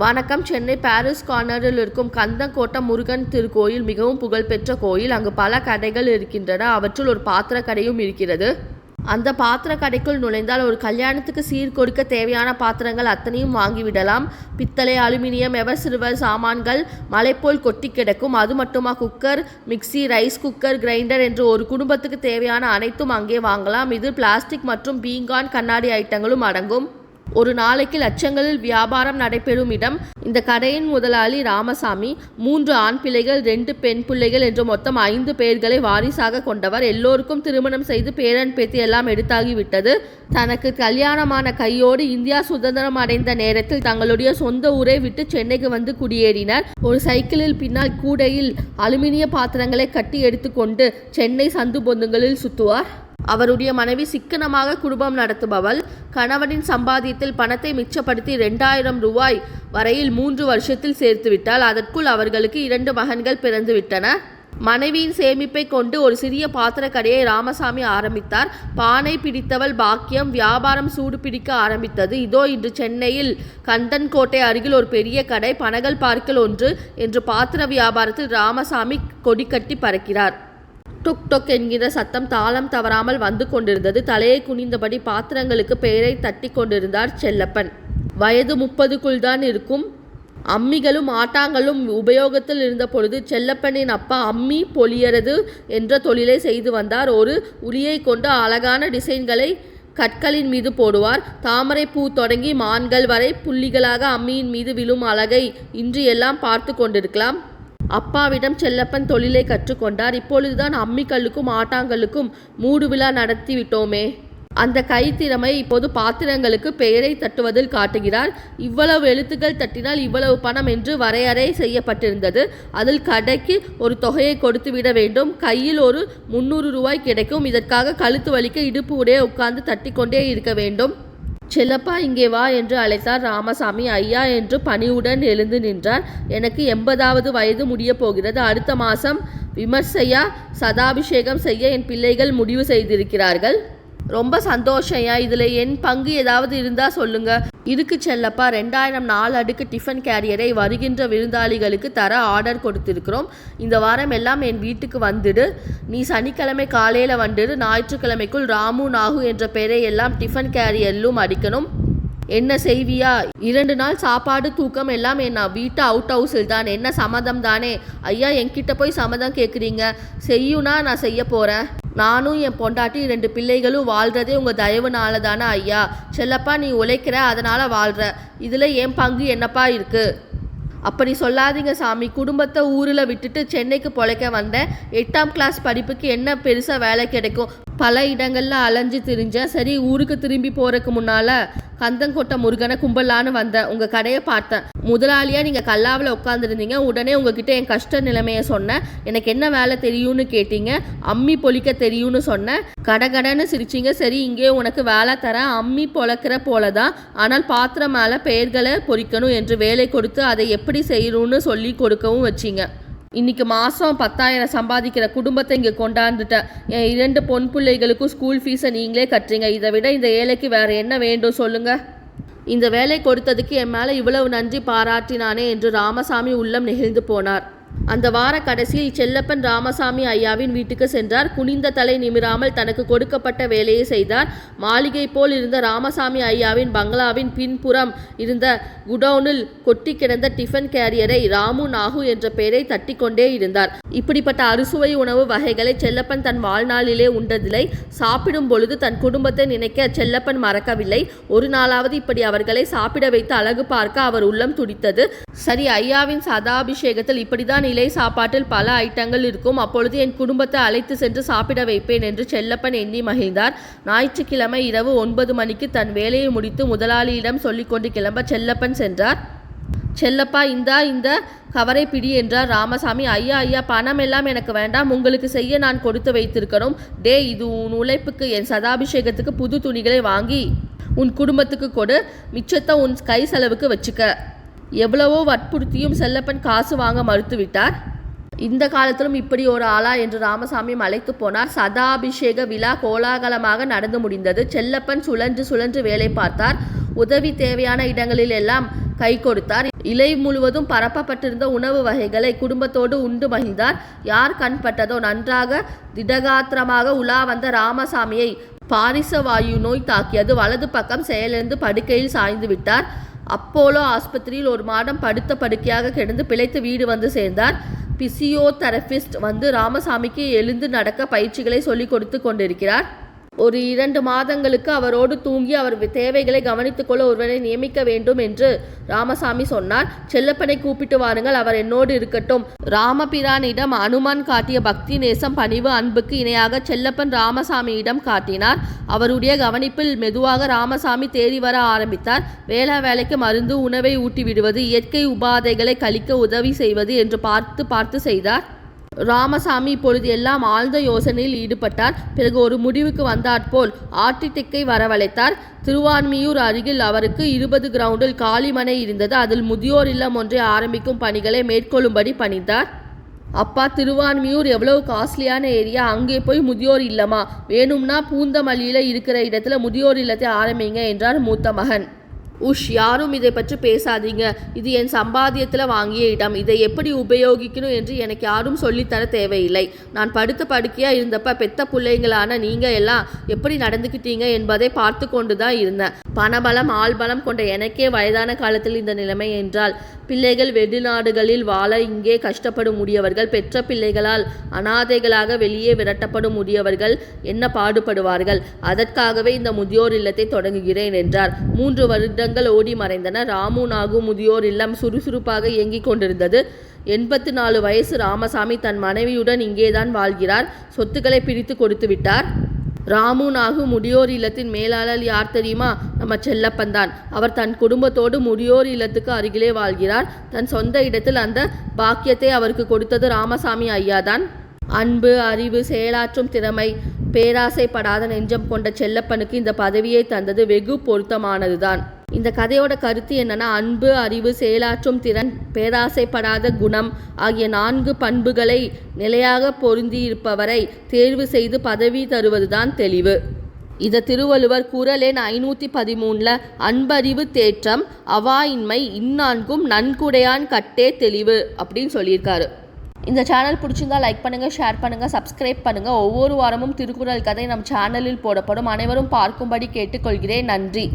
வணக்கம். சென்னை பாரிஸ் கார்னரில் இருக்கும் கந்தங்கோட்டை முருகன் திருக்கோயில் மிகவும் புகழ்பெற்ற கோயில். அங்கு பல கடைகள் இருக்கின்றன. அவற்றுள் ஒரு பாத்திர கடையும் இருக்கிறது. அந்த பாத்திர கடைக்குள் நுழைந்தால் ஒரு கல்யாணத்துக்கு சீர்கொடுக்க தேவையான பாத்திரங்கள் அத்தனையும் வாங்கிவிடலாம். பித்தளை அலுமினியம் எவர் சில்வர் சாமான்கள் மலைப்போல் கொட்டி கிடக்கும். அது மட்டுமா? Cooker mixie rice cooker grinder என்று ஒரு குடும்பத்துக்கு தேவையான அனைத்தும் அங்கே வாங்கலாம். இது பிளாஸ்டிக் மற்றும் பீங்கான் கண்ணாடி ஐட்டங்களும் அடங்கும். ஒரு நாளைக்கு லட்சங்களில் வியாபாரம் நடைபெறும் இடம் இந்த கடையின் முதலாளி ராமசாமி. மூன்று ஆண் பிள்ளைகள் ரெண்டு பெண் பிள்ளைகள் என்று மொத்தம் ஐந்து பேர்களை வாரிசாக கொண்டவர். எல்லோருக்கும் திருமணம் செய்து பேரன் பேத்தி எல்லாம் எடுத்தாகிவிட்டது. தனக்கு கல்யாணமான கையோடு இந்தியா சுதந்திரம் அடைந்த நேரத்தில் தங்களுடைய சொந்த ஊரை விட்டு சென்னைக்கு வந்து குடியேறினர். ஒரு சைக்கிளில் பின்னால் கூடையில் அலுமினிய பாத்திரங்களை கட்டி எடுத்துக்கொண்டு சென்னை சந்து பொந்துகளில் சுத்துவார். அவருடைய மனைவி சிக்கனமாக குடும்பம் நடத்துபவள். கணவனின் சம்பாதியத்தில் பணத்தை மிச்சப்படுத்தி ரெண்டாயிரம் ரூபாய் வரையில் மூன்று வருஷத்தில் சேர்த்துவிட்டால் அதற்குள் அவர்களுக்கு இரண்டு மகன்கள் பிறந்துவிட்டன. மனைவியின் சேமிப்பை கொண்டு ஒரு சிறிய பாத்திர கடையை ராமசாமி ஆரம்பித்தார். பானை பிடித்தவள் பாக்கியம் வியாபாரம் சூடு பிடிக்க ஆரம்பித்தது. இதோ இன்று சென்னையில் கந்தன்கோட்டை அருகில் ஒரு பெரிய கடை பனகல் பார்க்கில் ஒன்று என்று பாத்திர வியாபாரத்தில் ராமசாமி கொடி கட்டி பறக்கிறார். டொக் டொக் என்கிற சத்தம் தாளம் தவறாமல் வந்து கொண்டிருந்தது. தலையை குனிந்தபடி பாத்திரங்களுக்கு பெயரை தட்டி கொண்டிருந்தார் செல்லப்பன். வயது முப்பதுக்குள் தான் இருக்கும். அம்மிகளும் ஆட்டாங்களும் உபயோகத்தில் இருந்த பொழுது செல்லப்பனின் அப்பா அம்மி பொலியறது என்ற தொழிலை செய்து வந்தார். ஒரு உளியை கொண்டு அழகான டிசைன்களை கற்களின் மீது போடுவார். தாமரை பூ தொடங்கி மான்கள் வரை புள்ளிகளாக அம்மியின் மீது விழும் அழகை இன்று எல்லாம் பார்த்து கொண்டிருக்கலாம். அப்பாவிடம் செல்லப்பன் தொழிலை கற்றுக்கொண்டார். இப்பொழுதுதான் அம்மிக்கல்லுக்கும் ஆட்டாங்கல்லுக்கும் மூடு விழா நடத்தி விட்டோமே அந்த கைத்திறமை இப்போது பாத்திரங்களுக்கு பெயரை தட்டுவதில் காட்டுகிறார். இவ்வளவு எழுத்துக்கள் தட்டினால் இவ்வளவு பணம் என்று வரையறை செய்யப்பட்டிருந்தது. அதில் கடைக்கு ஒரு தொகையை கொடுத்து விட வேண்டும். கையில் ஒரு முந்நூறு ரூபாய் கிடைக்கும். இதற்காக கழுத்து வலிக்க இடுப்பு உடைய உட்கார்ந்து தட்டிக்கொண்டே இருக்க வேண்டும். செல்லப்பா இங்கே வா என்று அழைத்தார் ராமசாமி. ஐயா என்று பணிவுடன் எழுந்து நின்றார். எனக்கு எண்பதாவது வயது முடிய போகிறது. அடுத்த மாதம் விமர்சையா சதாபிஷேகம் செய்ய என் பிள்ளைகள் முடிவு செய்திருக்கிறார்கள். ரொம்ப சந்தோஷம்யா இதில் என் பங்கு ஏதாவது இருந்தால் சொல்லுங்க. இருக்கு செல்லப்பா ரெண்டாயிரம் நாலு அடுக்கு டிஃபன் கேரியரை வருகின்ற விருந்தாளிகளுக்கு தர ஆர்டர் கொடுத்திருக்கிறோம். இந்த வாரம் எல்லாம் என் வீட்டுக்கு வந்துடு. நீ சனிக்கிழமை காலையில் வந்துடு. ஞாயிற்றுக்கிழமைக்குள் ராமு நாகு என்ற பெயரை எல்லாம் டிஃபன் கேரியரிலும் அடிக்கணும். என்ன செய்வியா? இரண்டு நாள் சாப்பாடு தூக்கம் எல்லாம் என்ன? வீட்டு அவுட் ஹவுஸில் தான். என்ன சம்மதம் தானே? ஐயா என்கிட்ட போய் சம்மதம் கேட்குறீங்க செய்யுனா நான் செய்ய போகிறேன் நானும் என் பொண்டாட்டி ரெண்டு பிள்ளைகளும் வாழ்கிறதே உங்கள் தயவுனால தானே ஐயா. செல்லப்பா நீ உழைக்கிற அதனால் வாழ்கிற இதில் என் பங்கு என்னப்பா இருக்குது அப்படி சொல்லாதீங்க சாமி. குடும்பத்தை ஊரில் விட்டுட்டு சென்னைக்கு பொழைக்க வந்தேன். எட்டாம் கிளாஸ் படிப்புக்கு என்ன பெருசாக வேலை கிடைக்கும்? பல இடங்களில் அலைஞ்சு திரிஞ்சேன். சரி ஊருக்கு திரும்பி போகிறதுக்கு முன்னால் கந்தங்கொட்டை முருகனை கும்பலான்னு வந்தேன் உங்கள் கடையை பார்த்தேன் முதலாளியாக நீங்கள் கல்லாவில் உட்காந்துருந்தீங்க உடனே உங்ககிட்ட என் கஷ்ட நிலைமையை சொன்னேன் எனக்கு என்ன வேலை தெரியும்னு கேட்டீங்க. அம்மி பொழிக்க தெரியும்னு சொன்னேன் கடகடன்னு சிரிச்சிங்க. சரி இங்கே உனக்கு வேலை தரேன். அம்மி பொழக்கிற போல தான் ஆனால் பாத்திரம் மேலே பெயர்களை பொறிக்கணும் என்று வேலை கொடுத்து அதை எப்படி செய்யணும்னு சொல்லி கொடுக்கவும் வச்சிங்க. இன்னைக்கு மாதம் பத்தாயிரம் சம்பாதிக்கிற குடும்பத்தை இங்கே கொண்டாந்துட்டேன் என் இரண்டு பொன் பிள்ளைகளுக்கும் ஸ்கூல் ஃபீஸை நீங்களே கட்டுறீங்க. இதை விட இந்த ஏழைக்கு வேறு என்ன வேண்டும் சொல்லுங்கள் இந்த வேலை கொடுத்ததுக்கு என் மேலே இவ்வளவு நன்றி பாராட்டினானே என்று ராமசாமி உள்ளம் நெகிழ்ந்து போனார். அந்த வார கடைசியில் செல்லப்பன் ராமசாமி ஐயாவின் வீட்டுக்கு சென்றார். குனிந்த தலை நிமிராமல் தனக்கு கொடுக்கப்பட்ட வேலையை செய்தார். மாளிகை போல் இருந்த ராமசாமி ஐயாவின் பங்களாவின் பின்புறம் இருந்த குடவுனில் கொட்டி கிடந்த டிஃபன் கேரியரை ராமு நாகு என்ற பெயரை தட்டி கொண்டே இருந்தார். இப்படிப்பட்ட அறுசுவை உணவு வகைகளை செல்லப்பன் தன் வாழ்நாளிலே உண்டதில்லை. சாப்பிடும் பொழுது தன் குடும்பத்தை நினைக்க செல்லப்பன் மறக்கவில்லை. ஒரு நாளாவது இப்படி அவர்களை சாப்பிட வைத்து அழகு பார்க்க அவர் உள்ளம் துடித்தது. சரி ஐயாவின் சதாபிஷேகத்தில் இப்படிதான் இலை சாப்பாட்டில் பல ஐட்டங்கள் இருக்கும். அப்பொழுது என் குடும்பத்தை அழைத்து சென்று சாப்பிட வைப்பேன் என்று செல்லப்பன் எண்ணி மகிழ்ந்தார். ஞாயிற்றுக்கிழமை இரவு ஒன்பது மணிக்கு தன் வேலையை முடித்து முதலாளியிடம் சொல்லிக்கொண்டு கிளம்ப செல்லப்பன் சென்றார். செல்லப்பா இந்தா இந்த கவரை பிடி என்றார் ராமசாமி. ஐயா ஐயா பணம் எல்லாம் எனக்கு வேண்டாம். உங்களுக்கு செய்ய நான் கொடுத்து வைத்திருக்கணும். டே இது உன் உழைப்புக்கு என் சதாபிஷேகத்துக்கு புது துணிகளை வாங்கி உன் குடும்பத்துக்கு கொடு. மிச்சத்தை உன் கை செலவுக்கு வச்சுக்க. எவ்வளவோ வற்புறுத்தியும் செல்லப்பன் காசு வாங்க மறுத்துவிட்டார். இந்த காலத்திலும் இப்படி ஒரு ஆளா என்று ராமசாமி அழைத்து போனார். சதாபிஷேக விழா கோலாகலமாக நடந்து முடிந்தது. செல்லப்பன் சுழன்று சுழன்று வேலை பார்த்தார். உதவி தேவையான இடங்களில் எல்லாம் கை கொடுத்தார். இலை முழுவதும் பரப்பப்பட்டிருந்த உணவு வகைகளை குடும்பத்தோடு உண்டு மகிழ்ந்தார். யார் கண்பட்டதோ நன்றாக திடகாத்திரமாக உலா வந்த ராமசாமியை பாரிச வாயு நோய் தாக்கியது. வலது பக்கம் செயலிழந்து படுக்கையில் சாய்ந்து விட்டார். அப்போலோ ஆஸ்பத்திரியில் ஒரு மாதம் படுத்த படுக்கையாக கிடந்து பிழைத்து வீடு வந்து சேர்ந்தார். பிசியோதெரபிஸ்ட் வந்து ராமசாமிக்கு எழுந்து நடக்க பயிற்சிகளை சொல்லிக் கொடுத்து கொண்டிருக்கிறார். ஒரு இரண்டு மாதங்களுக்கு அவரோடு தூங்கி அவர் தேவைகளை கவனித்துக்கொள்ள ஒருவரை நியமிக்க வேண்டும் என்று ராமசாமி சொன்னார். செல்லப்பனை கூப்பிட்டு வாருங்கள் அவர் என்னோடு இருக்கட்டும். ராமபிரானிடம் அனுமான் காட்டிய பக்தி நேசம் பணிவு அன்புக்கு இணையாக செல்லப்பன் ராமசாமியிடம் காட்டினார். அவருடைய கவனிப்பில் மெதுவாக ராமசாமி தேடி வர ஆரம்பித்தார். வேளா வேலைக்கு மருந்து உணவை ஊட்டி விடுவது இயற்கை உபாதைகளை கழிக்க உதவி செய்வது என்று பார்த்து பார்த்து செய்தார். ராமசாமி இப்பொழுது எல்லாம் ஆழ்ந்த யோசனையில் ஈடுபட்டார். பிறகு ஒரு முடிவுக்கு வந்தாற்போல் ஆர்டிடெக்கை வரவழைத்தார். திருவான்மியூர் அருகில் அவருக்கு இருபது கிரவுண்டில் காலிமனை இருந்தது. அதில் முதியோர் இல்லம் ஒன்றை ஆரம்பிக்கும் பணிகளை மேற்கொள்ளும்படி பணித்தார் அப்பா திருவான்மியூர் எவ்வளவு காஸ்ட்லியான ஏரியா. அங்கே போய் முதியோர் இல்லமா? வேணும்னா பூந்தமல்லியில் இருக்கிற இடத்துல முதியோர் இல்லத்தை ஆரம்பிங்க என்றார் மூத்த மகன். உஷ் யாரும் இதை பற்றி பேசாதீங்க. இது என் சம்பாத்தியத்தில் வாங்கிய இடம். இதை எப்படி உபயோகிக்கணும் என்று எனக்கு யாரும் சொல்லித்தர தேவையில்லை. நான் படுத்த படுக்கையாக இருந்தப்ப பெத்த பிள்ளைங்களான நீங்கள் எல்லாம் எப்படி நடந்துக்கிட்டீங்க என்பதை பார்த்து கொண்டு தான் இருந்தேன். பணபலம் ஆள்பலம் கொண்ட எனக்கே வயதான காலத்தில் இந்த நிலைமை என்றால் பிள்ளைகள் வெளிநாடுகளில் வாழ இங்கே கஷ்டப்படும் முதியவர்கள் பெற்ற பிள்ளைகளால் அனாதைகளாக வெளியே விரட்டப்படும் முதியவர்கள் என்ன பாடுபடுவார்கள்? அதற்காகவே இந்த முதியோர் இல்லத்தை தொடங்குகிறேன் என்றார். மூன்று வருடங்கள் ஓடி மறைந்தன. ராமு நாகு முதியோர் இல்லம் சுறுசுறுப்பாக இயங்கிக் கொண்டிருந்தது. எண்பத்து நாலு வயசு ராமசாமி தன் மனைவியுடன் இங்கேதான் வாழ்கிறார். சொத்துக்களை பிரித்து கொடுத்து விட்டார். ராமு நாகு முதியோர் இல்லத்தின் மேலாளர் யார் தெரியுமா? நம்ம செல்லப்பன் தான். அவர் தன் குடும்பத்தோடு முதியோர் இல்லத்துக்கு அருகிலே வாழ்கிறார். தன் சொந்த இடத்தில் அந்த பாக்கியத்தை அவருக்கு கொடுத்தது ராமசாமி ஐயாதான் அன்பு அறிவு செயலாற்றும் திறமை பேராசைப்படாத நெஞ்சம் கொண்ட செல்லப்பனுக்கு இந்த பதவியை தந்தது வெகு பொருத்தமானதுதான். இந்த கதையோட கருத்து என்னன்னா அன்பு அறிவு செயலாற்றும் திறன் பேராசைப்படாத குணம் ஆகிய நான்கு பண்புகளை நிலையாக பொருந்தியிருப்பவரை தேர்வு செய்து பதவி தருவதுதான் தெளிவு. இதை திருவள்ளுவர் குரல் எண் ஐநூற்றி பதிமூணில் அன்பறிவு தேற்றம் அவாயின்மை இந்நான்கும் நன்குடையான் கட்டே தெளிவு அப்படின்னு சொல்லியிருக்காரு. இந்த சேனல் பிடிச்சிருந்தா லைக் பண்ணுங்கள் ஷேர் பண்ணுங்கள் சப்ஸ்கிரைப் பண்ணுங்கள் ஒவ்வொரு வாரமும் திருக்குறள் கதை நம் சேனலில் போடப்படும். அனைவரும் பார்க்கும்படி கேட்டுக்கொள்கிறேன். நன்றி.